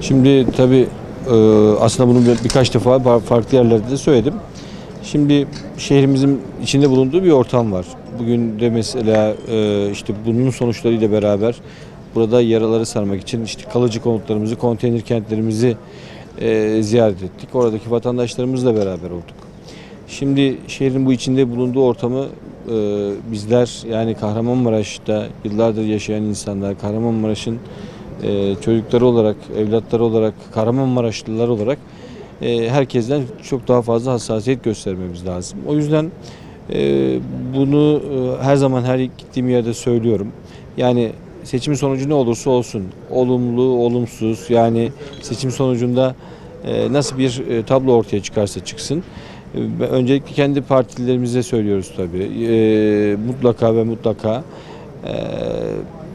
Şimdi tabii e, aslında bunu bir- birkaç defa farklı yerlerde de söyledim. Şimdi şehrimizin içinde bulunduğu bir ortam var. Bugün de mesela e, işte bunun sonuçlarıyla beraber burada yaraları sarmak için işte kalıcı konutlarımızı, konteyner kentlerimizi e, ziyaret ettik. Oradaki vatandaşlarımızla beraber olduk. Şimdi şehrin bu içinde bulunduğu ortamı bizler yani Kahramanmaraş'ta yıllardır yaşayan insanlar, Kahramanmaraş'ın e, çocukları olarak, evlatları olarak, Kahramanmaraşlılar olarak e, herkesten çok daha fazla hassasiyet göstermemiz lazım. O yüzden e, bunu e, her zaman her gittiğim yerde söylüyorum. Yani seçim sonucu ne olursa olsun, olumlu, olumsuz yani seçim sonucunda e, nasıl bir e, tablo ortaya çıkarsa çıksın. e, Öncelikle kendi partilerimize söylüyoruz tabii. E, mutlaka ve mutlaka e,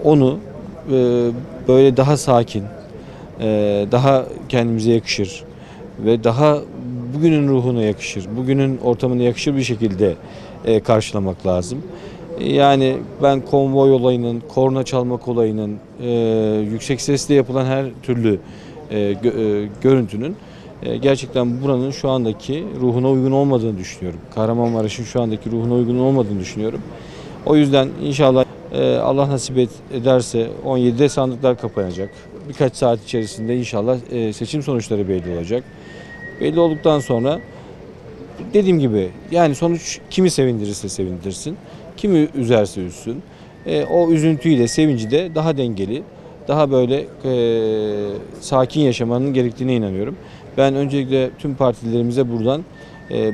onu böyle daha sakin, e, daha kendimize yakışır ve daha bugünün ruhuna yakışır, bugünün ortamına yakışır bir şekilde e, karşılamak lazım. Yani ben konvoy olayının, korna çalmak olayının, e, yüksek sesle yapılan her türlü e, gö- e, görüntünün e, gerçekten buranın şu andaki ruhuna uygun olmadığını düşünüyorum. Kahramanmaraş'ın şu andaki ruhuna uygun olmadığını düşünüyorum. O yüzden inşallah e, Allah nasip ederse 17'de sandıklar kapanacak. Birkaç saat içerisinde inşallah e, seçim sonuçları belli olacak. Belli olduktan sonra dediğim gibi yani sonuç kimi sevindirirse sevindirsin, kimi üzerse üzsün. E, o üzüntüyle sevinci de daha dengeli, daha böyle e, sakin yaşamanın gerektiğine inanıyorum. Ben öncelikle tüm partilerimize buradan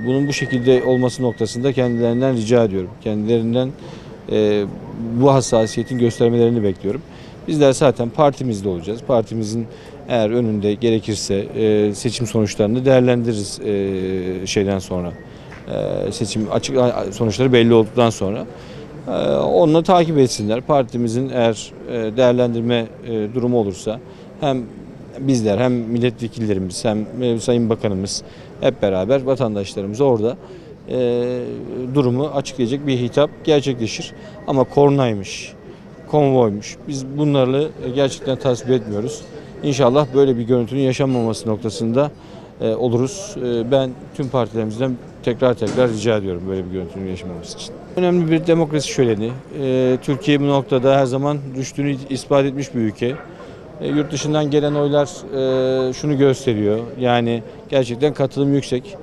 bunun bu şekilde olması noktasında kendilerinden rica ediyorum. Kendilerinden e, bu hassasiyetin göstermelerini bekliyorum. Bizler zaten partimizde olacağız. Partimizin eğer önünde gerekirse e, seçim sonuçlarını değerlendiririz e, şeyden sonra. E, seçim açık sonuçları belli olduktan sonra. E, onunla takip etsinler. Partimizin eğer e, değerlendirme e, durumu olursa hem bizler hem milletvekillerimiz hem e, Sayın Bakanımız hep beraber vatandaşlarımız orada e, durumu açıklayacak bir hitap gerçekleşir. Ama kornaymış, konvoymuş. Biz bunları gerçekten tasvip etmiyoruz. İnşallah böyle bir görüntünün yaşanmaması noktasında e, oluruz. E, ben tüm partilerimizden tekrar tekrar rica ediyorum böyle bir görüntünün yaşanmaması için. Önemli bir demokrasi şöleni. E, Türkiye bu noktada her zaman düştüğünü ispat etmiş bir ülke. E, yurt dışından gelen oylar e, şunu gösteriyor. Yani gerçekten katılım yüksek.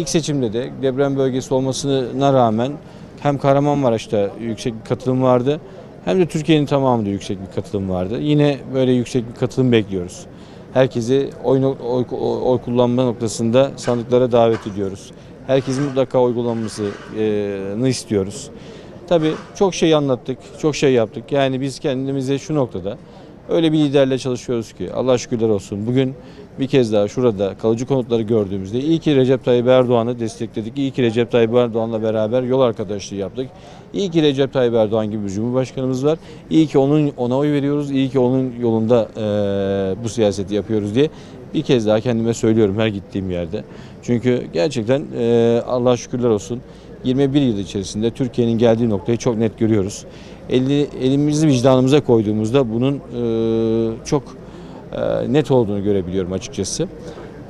İlk seçimde de deprem bölgesi olmasına rağmen hem Kahramanmaraş'ta yüksek bir katılım vardı hem de Türkiye'nin tamamında yüksek bir katılım vardı. Yine böyle yüksek bir katılım bekliyoruz. Herkesi oy, oy, oy kullanma noktasında sandıklara davet ediyoruz. Herkesin mutlaka oy kullanmasını istiyoruz. Tabii çok şey anlattık, çok şey yaptık. Yani biz kendimize şu noktada öyle bir liderle çalışıyoruz ki Allah şükürler olsun. Bugün bir kez daha şurada kalıcı konutları gördüğümüzde iyi ki Recep Tayyip Erdoğan'ı destekledik. İyi ki Recep Tayyip Erdoğan'la beraber yol arkadaşlığı yaptık. İyi ki Recep Tayyip Erdoğan gibi bir cumhurbaşkanımız var. İyi ki onun ona oy veriyoruz. İyi ki onun yolunda eee, bu siyaseti yapıyoruz diye bir kez daha kendime söylüyorum her gittiğim yerde. Çünkü gerçekten eee Allah şükürler olsun 21 yıl içerisinde Türkiye'nin geldiği noktayı çok net görüyoruz. Eli, elimizi vicdanımıza koyduğumuzda bunun eee, çok eee, net olduğunu görebiliyorum açıkçası.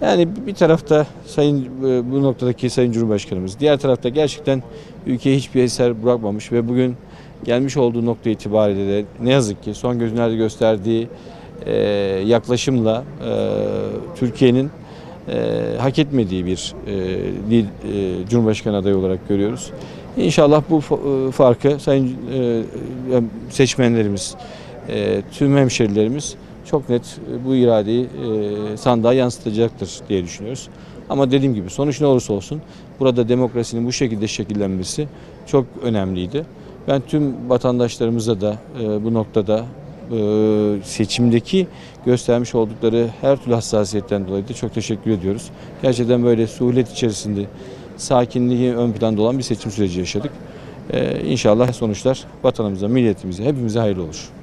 Yani bir tarafta sayın e, bu noktadaki sayın Cumhurbaşkanımız, diğer tarafta gerçekten ülkeye hiçbir eser bırakmamış ve bugün gelmiş olduğu nokta itibariyle de ne yazık ki son günlerde gösterdiği e, yaklaşımla e, Türkiye'nin e, hak etmediği bir e, e, Cumhurbaşkanı adayı olarak görüyoruz. İnşallah bu e, farkı sayın e, e, seçmenlerimiz, tüm hemşerilerimiz çok net bu iradeyi sandığa yansıtacaktır diye düşünüyoruz. Ama dediğim gibi sonuç ne olursa olsun burada demokrasinin bu şekilde şekillenmesi çok önemliydi. Ben tüm vatandaşlarımıza da bu noktada seçimdeki göstermiş oldukları her türlü hassasiyetten dolayı da çok teşekkür ediyoruz. Gerçekten böyle suhulet içerisinde sakinliği ön planda olan bir seçim süreci yaşadık. E, İnşallah sonuçlar vatanımıza, milletimize, hepimize hayırlı olur.